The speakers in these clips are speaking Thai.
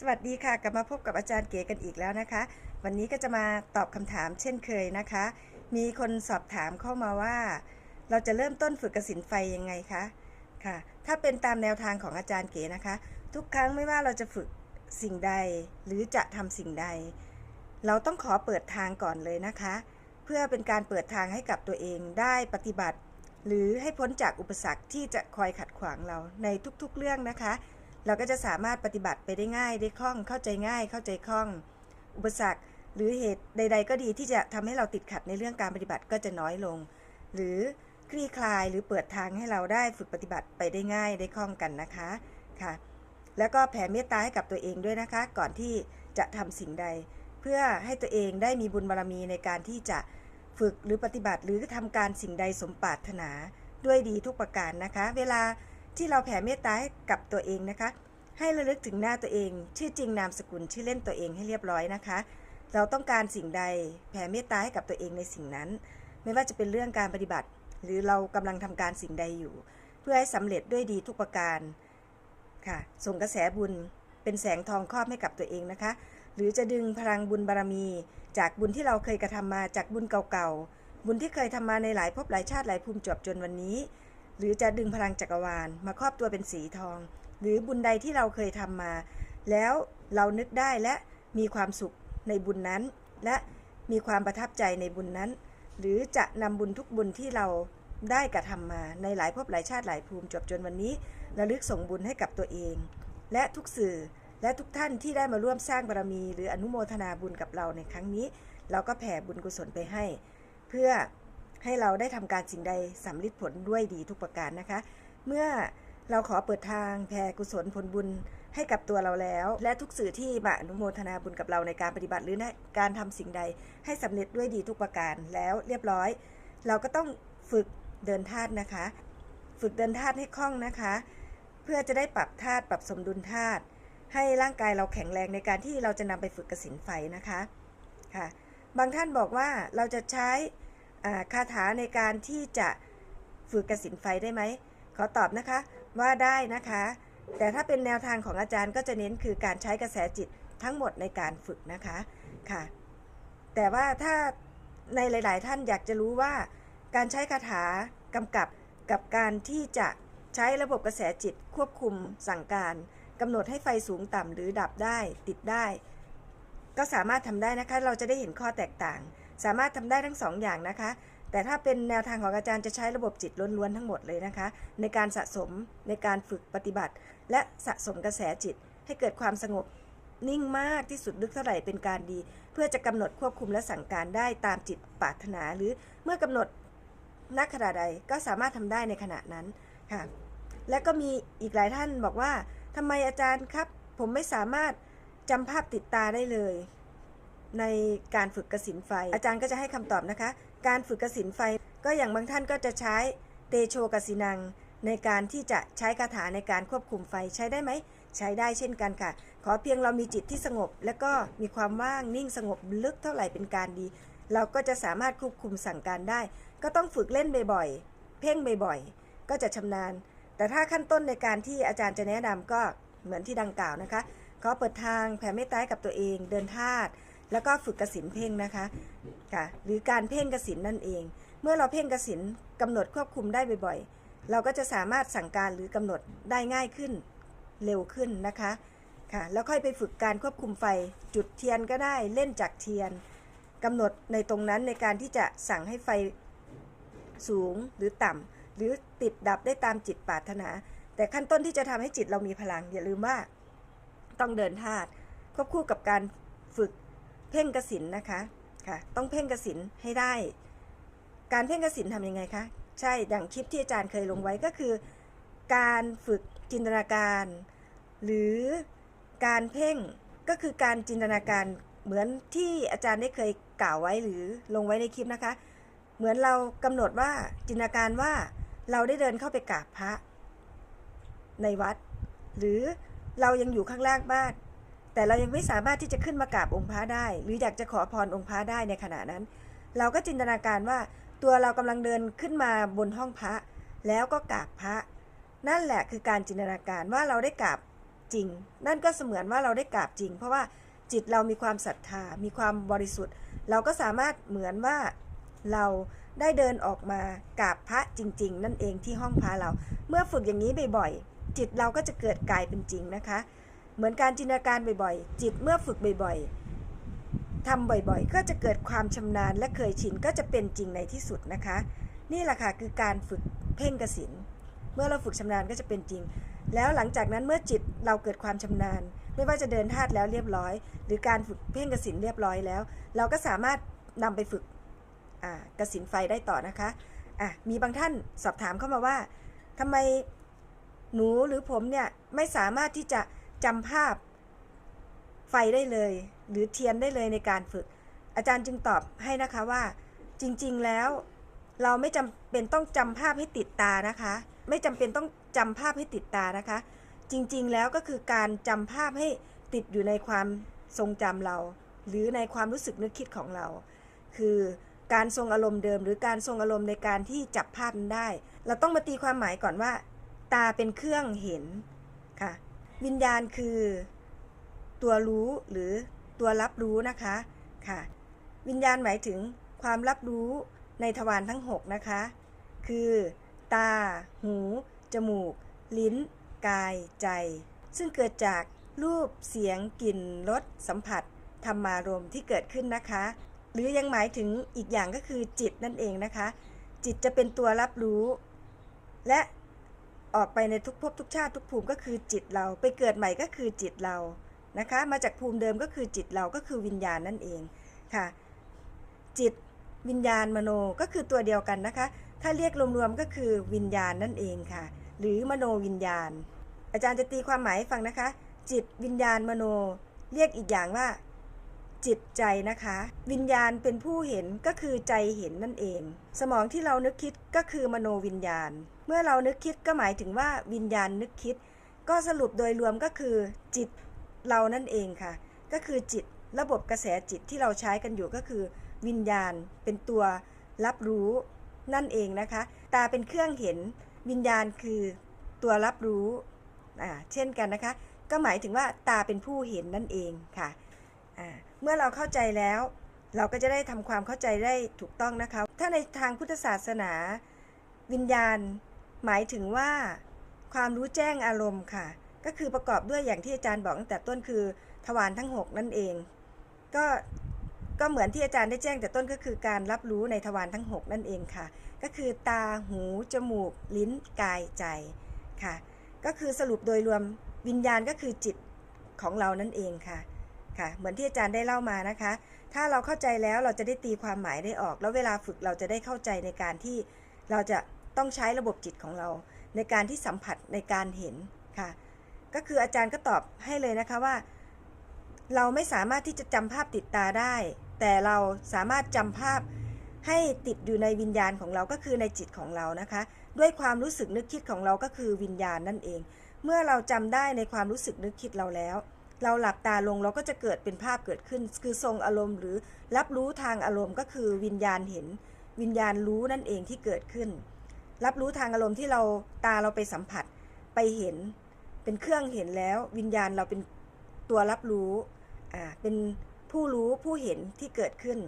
สวัสดีค่ะ กลับมาพบกับอาจารย์เก๋กันอีกแล้วนะคะ วันนี้ก็จะมาตอบคำถามเช่นเคยนะคะ มีคนสอบถามเข้ามาว่า เราจะเริ่มต้นฝึกกสินไฟยังไงคะค่ะ ถ้าเป็นตามแนวทางของอาจารย์เก๋นะคะ ทุกครั้งไม่ว่าเราจะฝึกสิ่งใด หรือจะทำสิ่งใด เราต้องขอเปิดทางก่อนเลยนะคะ เพื่อเป็นการเปิดทางให้กับตัวเองได้ปฏิบัติ หรือให้พ้นจากอุปสรรคที่จะคอยขัดขวางเราในทุกๆเรื่องนะคะ เราก็จะสามารถปฏิบัติไปได้ง่ายได้คล่องเข้าใจง่าย เข้าใจคล่อง อุปสรรคหรือเหตุใด ๆ ก็ดีที่จะทำให้เราติดขัดในเรื่องการปฏิบัติก็จะน้อยลง หรือคลี่คลายหรือเปิดทางให้เราได้ฝึกปฏิบัติไปได้ง่ายได้คล่องกันนะคะค่ะ แล้วก็แผ่เมตตาให้กับตัวเองด้วยนะคะ ก่อนที่จะทำสิ่งใด เพื่อให้ตัวเองได้มีบุญบารมีในการที่จะฝึกหรือปฏิบัติหรือทำการสิ่งใดสมปรารถนาด้วยดีทุกประการนะคะ เวลา ที่เราแผ่เมตตาให้กับตัวเองนะคะ ให้ระลึกถึงหน้าตัวเอง ชื่อจริงนามสกุลชื่อเล่นตัวเองให้เรียบร้อยนะคะ เราต้องการสิ่งใดแผ่เมตตาให้กับตัวเองในสิ่งนั้น ไม่ว่าจะเป็นเรื่องการปฏิบัติ หรือเรากำลังทำการสิ่งใดอยู่ เพื่อให้สำเร็จด้วยดีทุกประการค่ะ ส่งกระแสบุญเป็นแสงทองครอบให้กับตัวเองนะคะ หรือจะดึงพลังบุญบารมี จากบุญที่เราเคยกระทำมาจากบุญเก่าๆบุญที่เคยทำมาในหลายภพหลายชาติหลายภูมิจบจนวันนี้ หรือจะดึงพลังจักรวาล มาครอบตัวเป็นสีทอง หรือบุญใดที่เราเคยทำมา แล้วเรานึกได้และมีความสุขในบุญนั้น และมีความประทับใจในบุญนั้น หรือจะนำบุญทุกบุญที่เราได้กระทำมาในหลายภพหลายชาติหลายภูมิจบจนวันนี้ระลึกส่งบุญให้กับตัวเอง และทุกสื่อและทุกท่านที่ได้มาร่วมสร้างบารมี หรืออนุโมทนาบุญกับเราในครั้งนี้ เราก็แผ่บุญกุศลไปให้ เพื่อ ให้เราได้ทำการสิ่งใดสำลิดผลด้วยดีทุกประการนะคะ เมื่อเราขอเปิดทางแผ่กุศลผลบุญให้กับตัวเราแล้ว และทุกสื่อที่มาอนุโมทนาบุญกับเราในการปฏิบัติหรือในการทำสิ่งใด ให้สำเร็จด้วยดีทุกประการแล้วเรียบร้อย เราก็ต้องฝึกเดินธาตุนะคะ ฝึกเดินธาตุให้คล่องนะคะ เพื่อจะได้ปรับธาตุปรับสมดุลธาตุให้ร่างกายเราแข็งแรงในการที่เราจะนำไปฝึกกสินไฟนะคะค่ะ บางท่านบอกว่าเราจะใช้ คาถาในการที่จะฝึกกสินไฟได้ไหม ขอตอบนะคะว่าได้นะคะ แต่ถ้าเป็นแนวทางของอาจารย์ก็จะเน้นคือการใช้กระแสจิตทั้งหมดในการฝึกนะคะค่ะ แต่ว่าถ้าในหลาย ๆ ท่านอยากจะรู้ว่า การใช้คาถากำกับกับการที่จะใช้ระบบกระแสจิตควบคุมสั่งการกำหนดให้ไฟสูงต่ำหรือดับได้ติดได้ ก็สามารถทำได้นะคะ เราจะได้เห็นข้อแตกต่าง สามารถทำได้ทั้งสองอย่างนะคะ แต่ถ้าเป็นแนวทางของอาจารย์จะใช้ระบบจิตล้วนๆทั้งหมดเลยนะคะ ในการสะสมในการฝึกปฏิบัติ และสะสมกระแสจิต ให้เกิดความสงบนิ่งมากที่สุดลึกเท่าไหร่เป็นการดี เพื่อจะกำหนดควบคุมและสั่งการได้ตามจิตปรารถนา หรือเมื่อกำหนดนักขณะใดก็สามารถทำได้ในขณะนั้นค่ะ และก็มีอีกหลายท่านบอกว่าทำไมอาจารย์ครับ ผมไม่สามารถจำภาพติดตาได้เลย ในการฝึกกสินไฟ อาจารย์ก็จะให้คำตอบนะคะ การฝึกกสินไฟก็อย่างบางท่านก็จะใช้เตโชกสินัง ในการที่จะใช้คาถาในการควบคุมไฟใช้ได้ไหม ใช้ได้เช่นกันค่ะ ขอเพียงเรามีจิตที่สงบ และก็มีความว่างนิ่งสงบลึกเท่าไหร่เป็นการดี เราก็จะสามารถควบคุมสั่งการได้ ก็ต้องฝึกเล่นบ่อยๆ เพ่งบ่อยๆ ก็จะชำนาญ แต่ถ้าขั้นต้นในการที่อาจารย์จะแนะนำก็เหมือนที่ดังกล่าวนะคะขอเปิดทางแผ่เมตตาให้กับตัวเอง เดินธาตุ แล้วก็ฝึกกสินเพ่งนะคะค่ะหรือการเพ่งกสินนั่นเอง เมื่อเราเพ่งกสินกำหนดควบคุมได้บ่อยๆ เราก็จะสามารถสั่งการหรือกำหนดได้ง่ายขึ้นเร็วขึ้นนะคะค่ะแล้วค่อยไปฝึกการควบคุมไฟจุดเทียนก็ได้เล่นจากเทียนกำหนดในตรงนั้นในการที่จะสั่งให้ไฟสูงหรือต่ำหรือติดดับได้ตามจิตปรารถนา แต่ขั้นต้นที่จะทำให้จิตเรามีพลังอย่าลืมว่า ต้องเดินธาตุควบคู่กับการฝึก พ่งกสินนะคะค่ะต้องเพ่งกสินให้ได้ การเพ่งกสินทำยังไงคะใช่ดังคลิปที่อาจารย์เคยลงไว้ก็คือ การฝึกจินตนาการ หรือการเพ่งก็คือการจินตนาการเหมือนที่อาจารย์ได้เคยกล่าวไว้หรือลงไว้ในคลิปนะคะ เหมือนเรากำหนดว่าจินตนาการว่าเราได้เดินเข้าไปกราบพระในวัด หรือเรายังอยู่ข้างล่างบ้าน แต่เรายังไม่สามารถที่จะขึ้นมากราบองค์พระได้ หรืออยากจะขอพรองค์พระได้ในขณะนั้น เราก็จินตนาการว่าตัวเรากำลังเดินขึ้นมาบนห้องพระ แล้วก็กราบพระ นั่นแหละคือการจินตนาการว่าเราได้กราบจริง นั่นก็เสมือนว่าเราได้กราบจริง เพราะว่าจิตเรามีความศรัทธา มีความบริสุทธิ์ เราก็สามารถเหมือนว่าเราได้เดินออกมากราบพระจริง ๆ นั่นเองที่ห้องพระเรา เมื่อฝึกอย่างนี้บ่อยๆจิตเราก็จะเกิดกลายเป็นจริงนะคะ เหมือนการจินตนาการบ่อยๆ จิตเมื่อฝึกบ่อยๆทำบ่อยๆ ก็จะเกิดความชำนาญและเคยชินก็จะเป็นจริงในที่สุดนะคะ นี่แหละค่ะคือการฝึกเพ่งกสินเมื่อเราฝึกชำนาญก็จะเป็นจริง แล้วหลังจากนั้นเมื่อจิตเราเกิดความชำนาญ ไม่ว่าจะเดินธาตุแล้วเรียบร้อย หรือการฝึกเพ่งกสินเรียบร้อยแล้ว เราก็สามารถนำไปฝึกกสินไฟได้ต่อนะคะอะมีบางท่านสอบถามเข้ามาว่าทำไมหนูหรือผมเนี่ยไม่สามารถที่จะ จำภาพไฟได้เลย หรือเทียนได้เลยในการฝึก อาจารย์จึงตอบให้นะคะว่า จริงๆแล้ว เราไม่จำเป็นต้องจำภาพให้ติดตานะคะ ไม่จำเป็นต้องจำภาพให้ติดตานะคะ จริงๆแล้วก็คือการจำภาพให้ติดอยู่ในความทรงจำเรา หรือในความรู้สึกนึกคิดของเรา คือการทรงอารมณ์เดิม หรือการทรงอารมณ์ในการที่จับภาพนั้นได้ เราต้องมาตีความหมายก่อนว่า ตาเป็นเครื่องเห็นค่ะ วิญญาณคือ ตัวรู้หรือตัวรับรู้นะคะค่ะ วิญญาณหมายถึงความรับรู้ในทวารทั้ง 6 นะคะ คือ ตา หู จมูก ลิ้น กาย ใจ ซึ่งเกิดจากรูป เสียง กลิ่น รส สัมผัส ธรรมารมที่เกิดขึ้นนะคะ หรือยังหมายถึงอีกอย่างก็คือจิตนั่นเองนะคะ จิตจะเป็นตัวรับรู้ และ ออกไปในทุกภพทุกชาติทุกภูมิก็คือจิตเรา ไปเกิดใหม่ก็คือจิตเรานะคะ มาจากภูมิเดิมก็คือจิตเราก็คือวิญญาณนั่นเองค่ะ จิตวิญญาณมโนก็คือตัวเดียวกันนะคะ ถ้าเรียกรวมๆก็คือวิญญาณนั่นเองค่ะ หรือมโนวิญญาณ อาจารย์จะตีความหมายให้ฟังนะคะ จิตวิญญาณมโน เรียกอีกอย่างว่า จิตใจนะคะ วิญญาณเป็นผู้เห็นก็คือใจเห็นนั่นเอง สมองที่เรานึกคิดก็คือมโนวิญญาณ เมื่อเรานึกคิดก็หมายถึงว่าวิญญาณนึกคิด ก็สรุปโดยรวมก็คือจิตเรานั่นเองค่ะ ก็คือจิตระบบกระแสจิตที่เราใช้กันอยู่ก็คือ วิญญาณเป็นตัวรับรู้นั่นเองนะคะ ตาเป็นเครื่องเห็นวิญญาณคือตัวรับรู้อ่าเช่นกันนะคะ ก็หมายถึงว่าตาเป็นผู้เห็นนั่นเองค่ะอ่า เมื่อเราเข้าใจแล้ว เราก็จะได้ทำความเข้าใจได้ถูกต้องนะคะ ถ้าในทางพุทธศาสนา วิญญาณ หมายถึงว่า ความรู้แจ้งอารมณ์ค่ะ ก็คือประกอบด้วยอย่างที่อาจารย์บอกตั้งแต่ต้นคือทวารทั้ง 6 นั่นเอง ก็ก็เหมือนที่อาจารย์ได้แจ้งแต่ต้นก็คือการรับรู้ในทวารทั้ง 6 นั่นเองค่ะ ก็คือตาหู จมูก ลิ้นกายใจค่ะ ก็คือสรุปโดยรวมวิญญาณก็คือจิตของเรานั่นเองค่ะ ค่ะ เหมือนที่อาจารย์ได้เล่ามานะคะ ถ้าเราเข้าใจแล้วเราจะได้ตีความหมายได้ออก แล้วเวลาฝึกเราจะได้เข้าใจในการที่เราจะต้องใช้ระบบจิตของเรา ในการที่สัมผัสในการเห็นค่ะ ก็คืออาจารย์ก็ตอบให้เลยนะคะว่า เราไม่สามารถที่จะจำภาพติดตาได้ แต่เราสามารถจำภาพให้ติดอยู่ในวิญญาณของเราก็คือในจิตของเรานะคะ ด้วยความรู้สึกนึกคิดของเราก็คือวิญญาณนั่นเอง เมื่อเราจำได้ในความรู้สึกนึกคิดเราแล้ว เราหลับตาลงเราก็จะเกิดเป็นภาพเกิดขึ้น คือทรงอารมณ์หรือรับรู้ทางอารมณ์ก็คือวิญญาณเห็น วิญญาณรู้นั่นเองที่เกิดขึ้น รับรู้ทางอารมณ์ที่เราตาเราไปสัมผัสไปเห็น เป็นเครื่องเห็นแล้ว วิญญาณเราเป็นตัวรับรู้อ่าเป็นผู้รู้ผู้เห็นที่เกิดขึ้น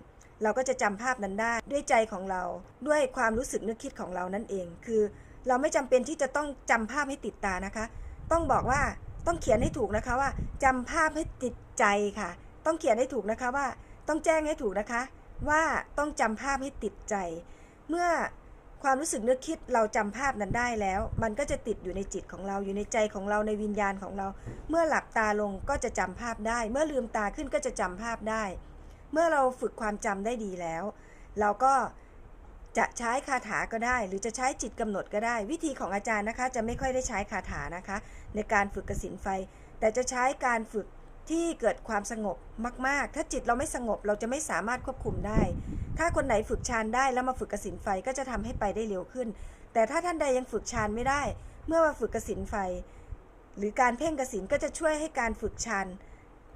เราก็จะจำภาพนั้นได้ด้วยใจของเราด้วยความรู้สึกนึกคิดของเรานั่นเอง คือ เราไม่จำเป็นที่จะต้องจำภาพให้ติดตานะคะ ต้องบอกว่า ต้องเขียนให้ถูกนะคะว่าจำภาพให้ติดใจค่ะ ต้องเขียนให้ถูกนะคะว่า ต้องแจ้งให้ถูกนะคะ ว่าต้องจำภาพให้ติดใจ เมื่อความรู้สึกนึกคิดเราจำภาพนั้นได้แล้ว มันก็จะติดอยู่ในจิตของเราอยู่ในใจของเราในวิญญาณของเรา เมื่อหลับตาลงก็จะจำภาพได้ เมื่อลืมตาขึ้นก็จะจำภาพได้ เมื่อเราฝึกความจำได้ดีแล้ว เราก็ จะใช้คาถาก็ได้ หรือจะใช้จิตกำหนดก็ได้ วิธีของอาจารย์นะคะ จะไม่ค่อยได้ใช้คาถานะคะ ในการฝึกกสินไฟ แต่จะใช้การฝึกที่เกิดความสงบมาก ๆ ถ้าจิตเราไม่สงบเราจะไม่สามารถควบคุมได้ ถ้าคนไหนฝึกฌานได้แล้วมาฝึกกสินไฟก็จะทำให้ไปได้เร็วขึ้น แต่ถ้าท่านใดยังฝึกฌานไม่ได้ เมื่อมาฝึกกสินไฟ หรือการเพ่งกสินก็จะช่วยให้การฝึกฌาน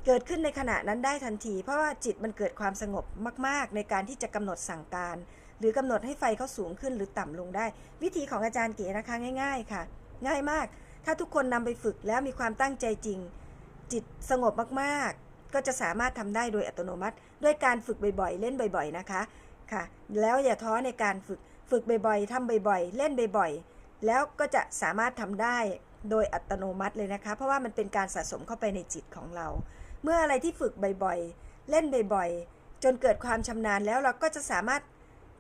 เกิดขึ้นในขณะนั้นได้ทันที เพราะว่าจิตมันเกิดความสงบมาก ๆ ในการที่จะกำหนดสั่งการ หรือกำหนดให้ไฟเขาสูงขึ้นหรือต่ำลงได้ วิธีของอาจารย์เก๋นะคะง่าย ๆ ค่ะ ง่ายมาก ถ้าทุกคนนำไปฝึกแล้วมีความตั้งใจจริง จิตสงบมากๆ ก็จะสามารถทำได้โดยอัตโนมัติ ด้วยการฝึกบ่อยๆ เล่นบ่อยๆนะคะค่ะ แล้วอย่าท้อในการฝึกฝึกบ่อยๆทำบ่อยๆ เล่นบ่อยๆ แล้วก็จะสามารถทำได้โดยอัตโนมัติเลยนะคะ เพราะว่ามันเป็นการสะสมเข้าไปในจิตของเรา เมื่ออะไรที่ฝึกบ่อยๆ เล่นบ่อยๆ จนเกิดความชำนาญแล้วเราก็จะสามารถ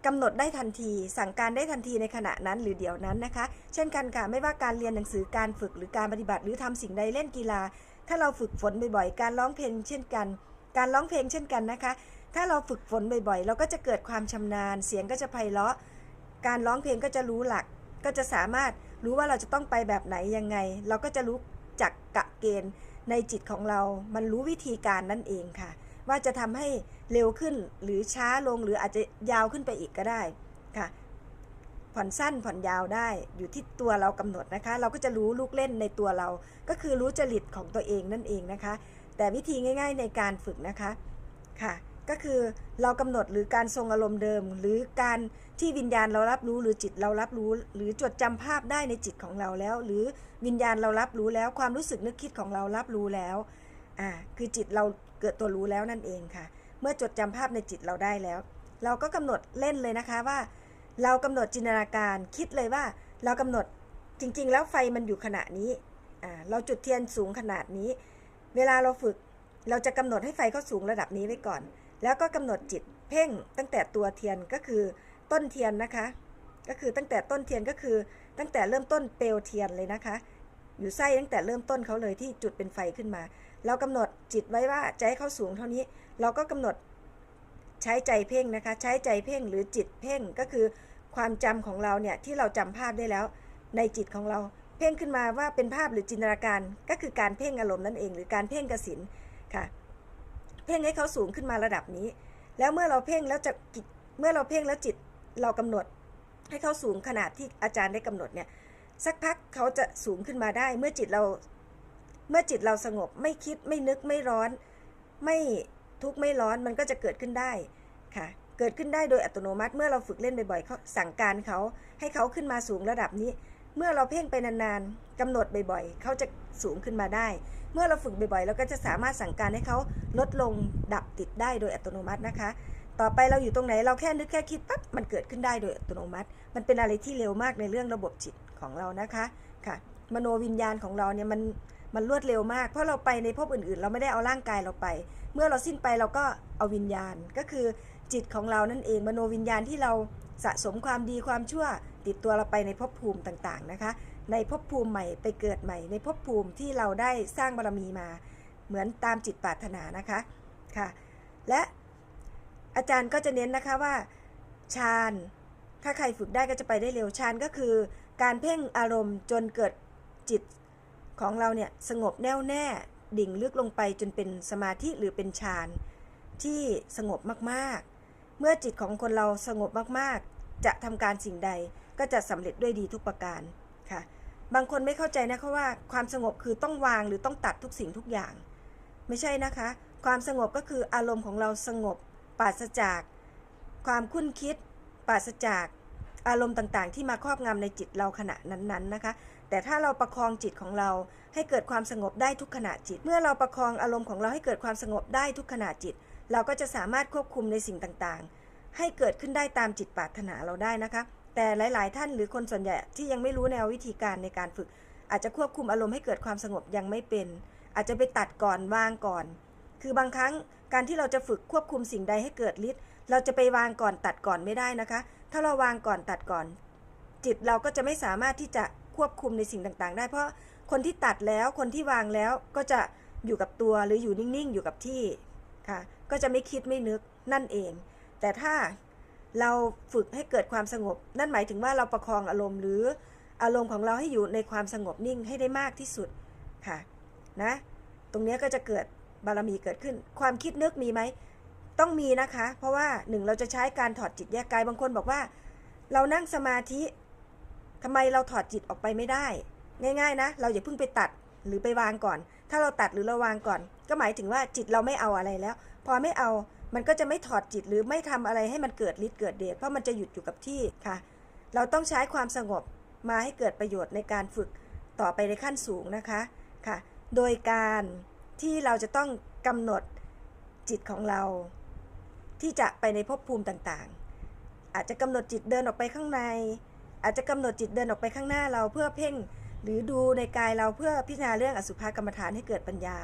กำหนดได้ทันที สั่งการได้ทันทีในขณะนั้นหรือเดี๋ยวนั้นนะคะ เช่นกันค่ะ ไม่ว่าการเรียนหนังสือการฝึกหรือการปฏิบัติหรือทำสิ่งใดเล่นกีฬา ถ้าเราฝึกฝนบ่อยๆ การร้องเพลงเช่นกัน การร้องเพลงเช่นกันนะคะ ถ้าเราฝึกฝนบ่อยๆ เราก็จะเกิดความชำนาญ เสียงก็จะไพเราะ การร้องเพลงก็จะรู้หลัก ก็จะสามารถรู้ว่าเราจะต้องไปแบบไหนยังไง เราก็จะรู้จักกะเกณฑ์ในจิตของเรา มันรู้วิธีการนั่นเองค่ะ ว่าจะทำให้เร็วขึ้นหรือช้าลงหรืออาจจะยาวขึ้นไปอีกก็ได้ค่ะ ผ่อนสั้นผ่อนยาวได้อยู่ที่ตัวเรากำหนดนะคะ เราก็จะรู้ลูกเล่นในตัวเรา ก็คือรู้จริตของตัวเองนั่นเองนะคะ แต่วิธีง่าย ๆ ในการฝึกนะคะค่ะก็คือเรากำหนดหรือการทรงอารมณ์เดิม หรือการที่วิญญาณเรารับรู้หรือจิตเรารับรู้ หรือจดจำภาพได้ในจิตของเราแล้ว หรือวิญญาณเรารับรู้แล้วความรู้สึกนึกคิดของเรารับรู้แล้วอ่าคือจิตเรา เกิดตัวรู้แล้วนั่นเองค่ะ เมื่อจดจำภาพในจิตเราได้แล้ว เราก็กำหนดเล่นเลยนะคะว่า เรากำหนดจินตนาการคิดเลยว่า เรากำหนดจริง ๆ แล้วไฟมันอยู่ขณะนี้เราจุดเทียนสูงขนาดนี้ เวลาเราฝึกเราจะกำหนดให้ไฟเขาสูงระดับนี้ไว้ก่อน แล้วก็กำหนดจิตเพ่งตั้งแต่ตัวเทียนก็คือต้นเทียนนะคะ ก็คือตั้งแต่ต้นเทียนก็คือ ตั้งแต่เริ่มต้นเปลวเทียนเลยนะคะ อยู่ไส้ตั้งแต่เริ่มต้นเขาเลยที่จุดเป็นไฟขึ้นมา เรากำหนดจิตไว้ว่าให้เขาสูงเท่านี้ เราก็กำหนดใช้ใจเพ่งนะคะ ใช้ใจเพ่งหรือจิตเพ่งก็คือความจำของเราเนี่ยที่เราจำภาพได้แล้ว ในจิตของเรา เพ่งขึ้นมาว่าเป็นภาพหรือจินตนาการ ก็คือการเพ่งอารมณ์นั่นเอง หรือการเพ่งกสินค่ะ เพ่งให้เขาสูงขึ้นมาระดับนี้ แล้วเมื่อเราเพ่งแล้วจะเมื่อเราเพ่งแล้วจิตเรากำหนด ให้เขาสูงขนาดที่อาจารย์ได้กำหนดเนี่ยสักพักเขาจะสูงขึ้นมาได้ เมื่อจิตเรา เมื่อจิตเราสงบไม่คิดไม่นึกไม่ร้อน ไม่ทุกข์ไม่ร้อนมันก็จะเกิดขึ้นได้ค่ะ เกิดขึ้นได้โดยอัตโนมัติเมื่อเราฝึกเล่นบ่อยๆเขาสั่งการเขาให้เขาขึ้นมาสูงระดับนี้ เมื่อเราเพ่งไปนานๆกำหนดบ่อยๆเขาจะสูงขึ้นมาได้ เมื่อเราฝึกบ่อยๆ เราก็จะสามารถสั่งการให้เขาลดลงดับติดได้โดยอัตโนมัตินะคะต่อไปเราอยู่ตรงไหนเราแค่นึกแค่คิดปั๊บมันเกิดขึ้นได้โดยอัตโนมัติ มันเป็นอะไรที่เร็วมากในเรื่องระบบจิตของเรานะคะค่ะ มโนวิญญาณของเราเนี่ยมัน มันรวดเร็วมาก เพราะเราไปในภพอื่นๆ เราไม่ได้เอาร่างกายเราไป เมื่อเราสิ้นไปเราก็เอาวิญญาณ ก็คือจิตของเรานั่นเองมโนวิญญาณที่เราสะสมความดีความชั่ว ติดตัวเราไปในภพภูมิต่างๆนะคะ ในภพภูมิใหม่ไปเกิดใหม่ ในภพภูมิที่เราได้สร้างบารมีมา เหมือนตามจิตปรารถนานะคะค่ะ และอาจารย์ก็จะเน้นนะคะว่าฌานถ้าใครฝึกได้ก็จะไปได้เร็วฌานก็คือ การเพ่งอารมณ์จนเกิดจิต ของเราเนี่ยสงบแน่วแน่ดิ่งลึกลงไปจนเป็นสมาธิหรือเป็นฌานที่สงบมากๆ เมื่อจิตของคนเราสงบมากๆ จะทำการสิ่งใดก็จะสำเร็จด้วยดีทุกประการค่ะ บางคนไม่เข้าใจนะคะว่าความสงบคือต้องวางหรือต้องตัดทุกสิ่งทุกอย่าง ไม่ใช่นะคะ ความสงบก็คืออารมณ์ของเราสงบปราศจาก ความคุ้นคิดปราศจากอารมณ์ต่างๆ ที่มาครอบงำในจิตเราขณะนั้นๆนะคะ แต่ถ้าเราประคองจิตของเราให้เกิดความสงบได้ทุกขณะจิต เมื่อเราประคองอารมณ์ของเราให้เกิดความสงบได้ทุกขณะจิต เราก็จะสามารถควบคุมในสิ่งต่างๆ ให้เกิดขึ้นได้ตามจิตปรารถนาเราได้นะคะ แต่หลาย ๆ ท่านหรือคนส่วนใหญ่ที่ยังไม่รู้แนววิธีการในการฝึก อาจจะควบคุมอารมณ์ให้เกิดความสงบยังไม่เป็น อาจจะไปตัดก่อนวางก่อน คือบางครั้งการที่เราจะฝึกควบคุมสิ่งใดให้เกิดฤทธิ์เราจะไปวางก่อนตัดก่อนไม่ได้นะคะ ถ้าเราวางก่อนตัดก่อน จิตเราก็จะไม่สามารถที่จะ ควบคุมในสิ่งต่างๆ ได้ เพราะคนที่ตัดแล้วคนที่วางแล้วก็จะอยู่กับตัวหรืออยู่นิ่งๆ อยู่กับที่ค่ะก็จะไม่คิดไม่นึกนั่นเอง แต่ถ้าเราฝึกให้เกิดความสงบ นั่นหมายถึงว่าเราประคองอารมณ์หรืออารมณ์ของเราให้อยู่ในความสงบนิ่งให้ได้มากที่สุดค่ะนะตรงนี้ก็จะเกิดบารมีเกิดขึ้น ความคิดนึกมีไหมต้องมีนะคะ เพราะว่าหนึ่งเราจะใช้การถอดจิตแยกกายบางคนบอกว่า เรานั่งสมาธิ ทำไมเราถอดจิตออกไปไม่ได้ ง่ายๆนะ เราอย่าเพิ่งไปตัดหรือไปวางก่อน ถ้าเราตัดหรือเราวางก่อน ก็หมายถึงว่าจิตเราไม่เอาอะไรแล้ว พอไม่เอามันก็จะไม่ถอดจิตหรือไม่ทำอะไรให้มันเกิดฤทธิ์เกิดเดชเพราะมันจะหยุดอยู่กับที่ค่ะ เราต้องใช้ความสงบมาให้เกิดประโยชน์ในการฝึกต่อไปในขั้นสูงนะคะค่ะ โดยการที่เราจะต้องกำหนดจิตของเรา ที่จะไปในภพภูมิต่างๆ อาจจะกำหนดจิตเดินออกไปข้างใน อาจจะกำหนดจิตเดินออกไปข้างหน้าเราเพื่อเพ่ง หรือดูในกายเราเพื่อพิจารณาเรื่องอสุภกรรมฐานให้เกิดปัญญา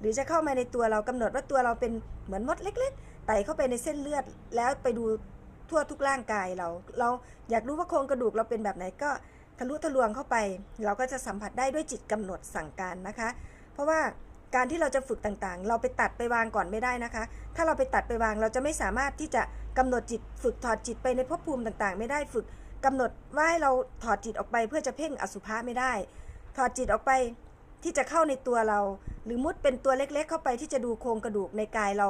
หรือจะเข้ามาในตัวเรากำหนดว่าตัวเราเป็นเหมือนมดเล็ก ๆไต่เข้าไปในเส้นเลือด แล้วไปดูทั่วทุกร่างกายเรา เราอยากรู้ว่าโครงกระดูกเราเป็นแบบไหนก็ทะลุทะลวงเข้าไป เราก็จะสัมผัสได้ด้วยจิตกำหนดสั่งการนะคะ เพราะว่าการที่เราจะฝึกต่างๆ เราไปตัดไปวางก่อนไม่ได้นะคะ ถ้าเราไปตัดไปวางเราจะไม่สามารถที่จะกำหนดจิต ฝึกถอดจิตไปในภพภูมิต่างๆ ไม่ได้ฝึก กำหนดว่าให้เราถอดจิตออกไปเพื่อจะเพ่งอสุภะไม่ได้ ถอดจิตออกไปที่จะเข้าในตัวเรา หรือมุดเป็นตัวเล็กๆ เข้าไปที่จะดูโครงกระดูกในกายเรา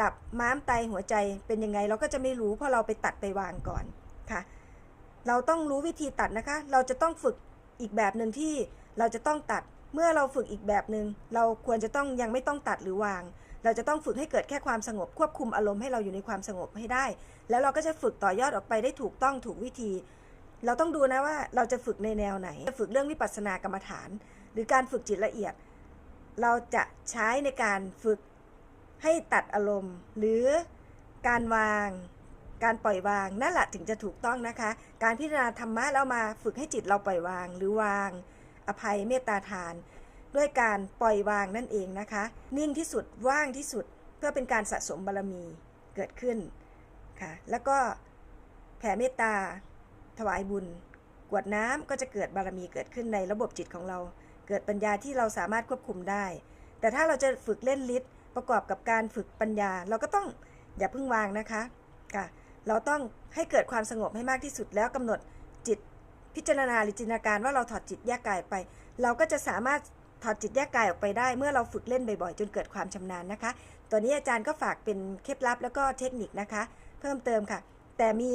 ตับม้ามไตหัวใจเป็นยังไงเราก็จะไม่รู้เพราะเราไปตัดไปวางก่อนค่ะ เราต้องรู้วิธีตัดนะคะ เราจะต้องฝึกอีกแบบหนึ่งที่เราจะต้องตัด เมื่อเราฝึกอีกแบบหนึ่งเราควรจะต้องยังไม่ต้องตัดหรือวาง เราจะต้องฝึกให้เกิดแค่ความสงบควบคุมอารมณ์ให้เราอยู่ในความสงบให้ได้ แล้วเราก็จะฝึกต่อยอดออกไปได้ถูกต้องถูกวิธี เราต้องดูนะว่าเราจะฝึกในแนวไหน จะฝึกเรื่องวิปัสสนากรรมฐาน หรือการฝึกจิตละเอียด เราจะใช้ในการฝึกให้ตัดอารมณ์ หรือการวาง การปล่อยวางนั่นแหละถึงจะถูกต้องนะคะ การพิจารณาธรรมะแล้วมาฝึกให้จิตเราปล่อยวางหรือวาง อภัยเมตตาทาน ด้วยการปล่อยวางนั่นเองนะคะ นิ่งที่สุดว่างที่สุดเพื่อเป็นการสะสมบารมีเกิดขึ้นค่ะแล้วก็แผ่เมตตา ถวายบุญ กวดน้ำก็จะเกิดบารมีเกิดขึ้นในระบบจิตของเรา เกิดปัญญาที่เราสามารถควบคุมได้ แต่ถ้าเราจะฝึกเล่นฤทธิ์ประกอบกับการฝึกปัญญา เราก็ต้องอย่าเพิ่งวางนะคะค่ะเราต้องให้เกิดความสงบให้มากที่สุดแล้วกำหนดจิตพิจารณาหรือจินตนาการว่าเราถอดจิตแยกกายไป เราก็จะสามารถ ถอดจิตแยกกายออกไปได้เมื่อเราฝึกเล่นบ่อยๆ จนเกิดความชำนาญนะคะ ตัวนี้อาจารย์ก็ฝากเป็นเคล็ดลับแล้วก็เทคนิคนะคะ เพิ่มเติมค่ะ แต่มี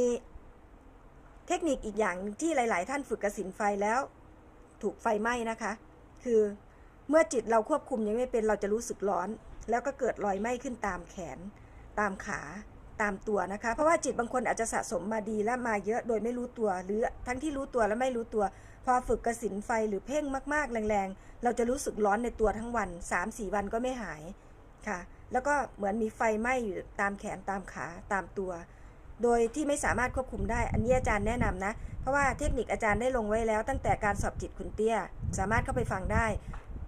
เทคนิคอีกอย่างที่หลาย ๆ ท่านฝึกกระสินไฟแล้ว ถูกไฟไหม้นะคะ คือเมื่อจิตเราควบคุมยังไม่เป็นเราจะรู้สึกร้อน แล้วก็เกิดรอยไหม้ขึ้นตามแขน ตามขาตามตัวนะคะ เพราะว่าจิตบางคนอาจจะสะสมมาดีและมาเยอะโดยไม่รู้ตัวหรือทั้งที่รู้ตัวและไม่รู้ตัว พอฝึกกระสินไฟหรือเพ่งมากๆ แรงๆ เราจะรู้สึกร้อนในตัวทั้งวัน 3-4 วันก็ไม่หายค่ะ แล้วก็เหมือนมีไฟไหม้อยู่ตามแขนตามขาตามตัว โดยที่ไม่สามารถควบคุมได้ อันนี้อาจารย์แนะนำนะ เพราะว่าเทคนิคอาจารย์ได้ลงไว้แล้ว ตั้งแต่การสอบจิตคุณเตี้ย สามารถเข้าไปฟังได้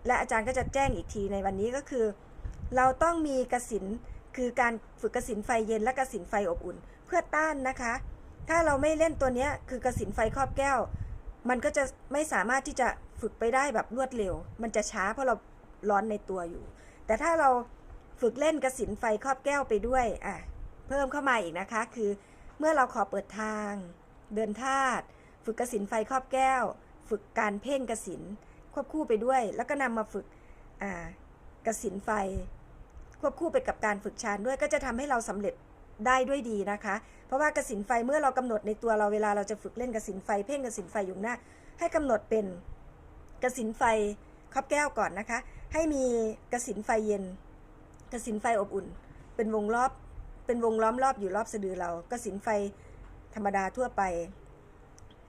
และอาจารย์ก็จะแจ้งอีกทีในวันนี้ก็คือ เราต้องมีกระสินคือการฝึกกระสินไฟเย็นและกระสินไฟอบอุ่น เพื่อต้านนะคะ ถ้าเราไม่เล่นตัวนี้คือกระสินไฟครอบแก้ว มันก็จะไม่สามารถที่จะฝึกไปได้แบบรวดเร็ว มันจะช้าเพราะเราร้อนในตัวอยู่ แต่ถ้าเราฝึกเล่นกระสินไฟครอบแก้วไปด้วยอะเพิ่มเข้ามาอีกนะคะ คือเมื่อเราขอเปิดทาง เดินธาตุฝึกกระสินไฟครอบแก้ว ฝึกการเพ่งกระสินควบคู่ไปด้วย แล้วก็นำมาฝึกอ่ากสินไฟ ควบคู่ไปกับการฝึกฌานด้วยก็จะทำให้เราสำเร็จ ได้ด้วยดีนะคะ เพราะว่ากสินไฟเมื่อเรากำหนดในตัวเราเวลาเราจะฝึกเล่นกสินไฟเพ่งกสินไฟอยู่หน้า ให้กำหนดเป็นกสินไฟครอบแก้วก่อนนะคะ ให้มีกสินไฟเย็นกสินไฟอบอุ่น เป็นวงรอบเป็นวงล้อมรอบอยู่รอบสะดือเรากสินไฟธรรมดาทั่วไป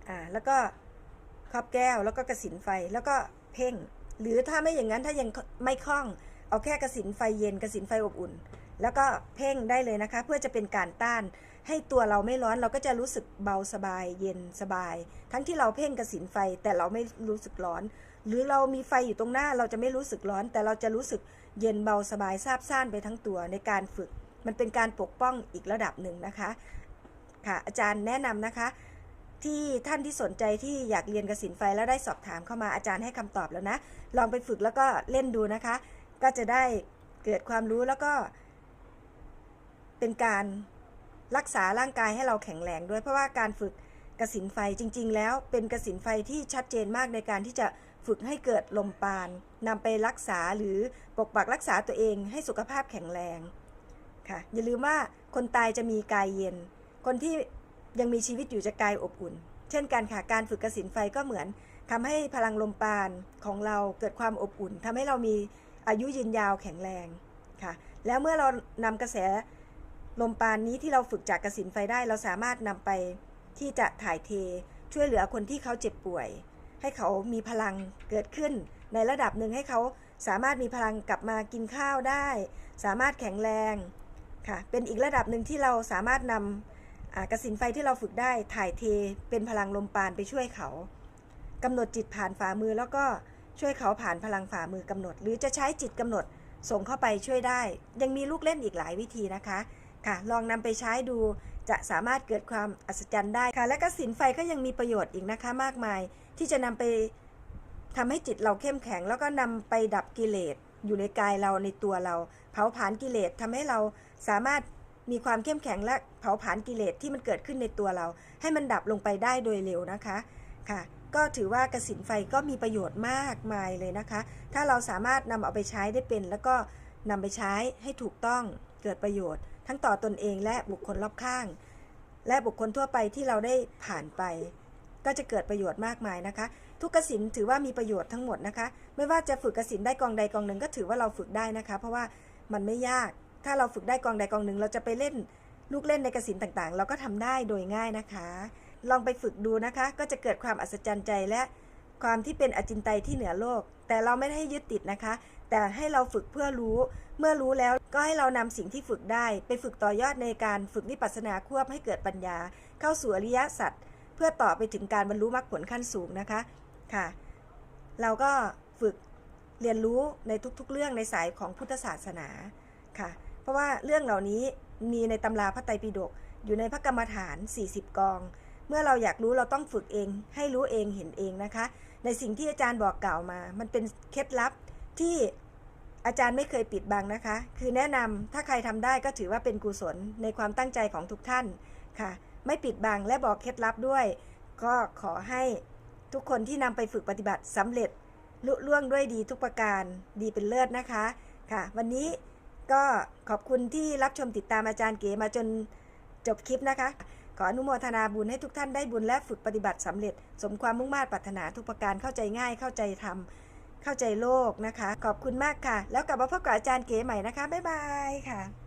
อ่าแล้วก็ครอบแก้วแล้วก็กสินไฟแล้วก็เพ่ง หรือถ้าไม่อย่างนั้นถ้ายังไม่คล่อง เอาแค่กสินไฟเย็นกสินไฟอบอุ่น แล้วก็เพ่งได้เลยนะคะ เพื่อจะเป็นการต้าน ให้ตัวเราไม่ร้อนเราก็จะรู้สึกเบาสบาย เย็นสบาย ทั้งที่เราเพ่งกระสินไฟแต่เราไม่รู้สึกร้อน หรือเรามีไฟอยู่ตรงหน้าเราจะไม่รู้สึกร้อน แต่เราจะรู้สึกเย็นเบาสบายซาบซ่านไปทั้งตัวในการฝึก มันเป็นการปกป้องอีกระดับหนึ่งนะคะค่ะอาจารย์แนะนำนะคะ ที่ท่านที่สนใจที่อยากเรียนกสินไฟแล้วได้สอบถามเข้ามาอาจารย์ให้คำตอบแล้วนะ ลองไปฝึกแล้วก็เล่นดูนะคะ ก็จะได้เกิดความรู้แล้วก็ เป็นการรักษาร่างกายให้เราแข็งแรงด้วย เพราะว่าการฝึกกสินไฟจริง ๆ แล้วเป็นกสินไฟที่ชัดเจนมากในการที่จะฝึกให้เกิดลมปานนำไปรักษาหรือปกปักรักษาตัวเองให้สุขภาพแข็งแรงค่ะอย่าลืมว่าคนตายจะมีกายเย็น คนที่ยังมีชีวิตอยู่จะกายอบอุ่น เช่นกันค่ะการฝึกกสินไฟก็เหมือนทำให้พลังลมปานของเราเกิดความอบอุ่นทำให้เรามีอายุยืนยาวแข็งแรงค่ะ แล้วเมื่อเรานำกระแส ลมปานนี้ที่เราฝึกจากกสินไฟได้ เราสามารถนำไปที่จะถ่ายเทช่วยเหลือคนที่เขาเจ็บป่วย ให้เขามีพลังเกิดขึ้น ในระดับหนึ่งให้เขาสามารถมีพลังกลับมากินข้าวได้ สามารถแข็งแรงค่ะเป็นอีกระดับหนึ่งที่เราสามารถนำกสินไฟที่เราฝึกได้ถ่ายเทเป็นพลังลมปานไปช่วยเขากำหนดจิตผ่านฝ่ามือแล้วก็ช่วยเขาผ่านพลังฝ่ามือกำหนด หรือจะใช้จิตกำหนดส่งเข้าไปช่วยได้ ยังมีลูกเล่นอีกหลายวิธีนะคะ ค่ะ ลองนำไปใช้ดูจะสามารถเกิดความอัศจรรย์ได้ค่ะ และก็สินไฟก็ยังมีประโยชน์อีกนะคะมากมาย ที่จะนำไปทำให้จิตเราเข้มแข็ง แล้วก็นำไปดับกิเลสอยู่ในกายเราในตัวเรา เผาผลาญกิเลสทำให้เราสามารถมีความเข้มแข็งและเผาผลาญกิเลสที่มันเกิดขึ้นในตัวเรา ให้มันดับลงไปได้โดยเร็วนะคะค่ะ ก็ถือว่ากสินไฟก็มีประโยชน์มากมายเลยนะคะ ถ้าเราสามารถนำเอาไปใช้ได้เป็น แล้วก็นำไปใช้ให้ถูกต้องเกิดประโยชน์ ทั้งต่อตนเองและบุคคลรอบข้าง และบุคคลทั่วไปที่เราได้ผ่านไป ก็จะเกิดประโยชน์มากมายนะคะ ทุกกสินถือว่ามีประโยชน์ทั้งหมดนะคะ ไม่ว่าจะฝึกกสินได้กองใดกองหนึ่งก็ถือว่าเราฝึกได้นะคะ เพราะว่ามันไม่ยาก ถ้าเราฝึกได้กองใดกองหนึ่ง เราจะไปเล่นลูกเล่นในกสินต่างๆ เราก็ทำได้โดยง่ายนะคะ ลองไปฝึกดูนะคะ ก็จะเกิดความอัศจรรย์ใจและความที่เป็นอจินไตยที่เหนือโลก แต่เราไม่ได้ให้ยึดติดนะคะ แต่ให้เราฝึกเพื่อรู้ เมื่อรู้แล้วก็ให้เรานำสิ่งที่ฝึกได้ ไปฝึกต่อยอดในการฝึกวิปัสสนาควบให้เกิดปัญญา เข้าสู่อริยสัจเพื่อต่อไปถึงการบรรลุมรรคผลขั้นสูงนะคะค่ะ เราก็ฝึกเรียนรู้ในทุกๆ เรื่องในสายของพุทธศาสนาค่ะ เพราะว่าเรื่องเหล่านี้มีในตำราพระไตรปิฎกอยู่ในพระกรรมฐาน 40 กอง เมื่อเราอยากรู้เราต้องฝึกเอง ให้รู้เองเห็นเองนะคะ ในสิ่งที่อาจารย์บอกกล่าวมา มันเป็นเคล็ดลับที่ อาจารย์ไม่เคยปิดบังนะคะ คือแนะนำถ้าใครทำได้ก็ถือว่าเป็นกุศลในความตั้งใจของทุกท่านค่ะ ไม่ปิดบังและบอกเคล็ดลับด้วย ก็ขอให้ทุกคนที่นำไปฝึกปฏิบัติสำเร็จลุล่วงด้วยดีทุกประการดีเป็นเลิศนะคะค่ะ วันนี้ก็ขอบคุณที่รับชมติดตามอาจารย์เก๋มาจนจบคลิปนะคะ ขออนุโมทนาบุญให้ทุกท่านได้บุญและฝึกปฏิบัติสำเร็จ สมความมุ่งมา่ปรารถนาทุกประการเข้าใจง่ายเข้าใจทำ เข้าใจโลกนะคะ ขอบคุณมากค่ะ แล้วกลับมาพบกับอาจารย์เก๋ใหม่นะคะ บ๊ายบายค่ะ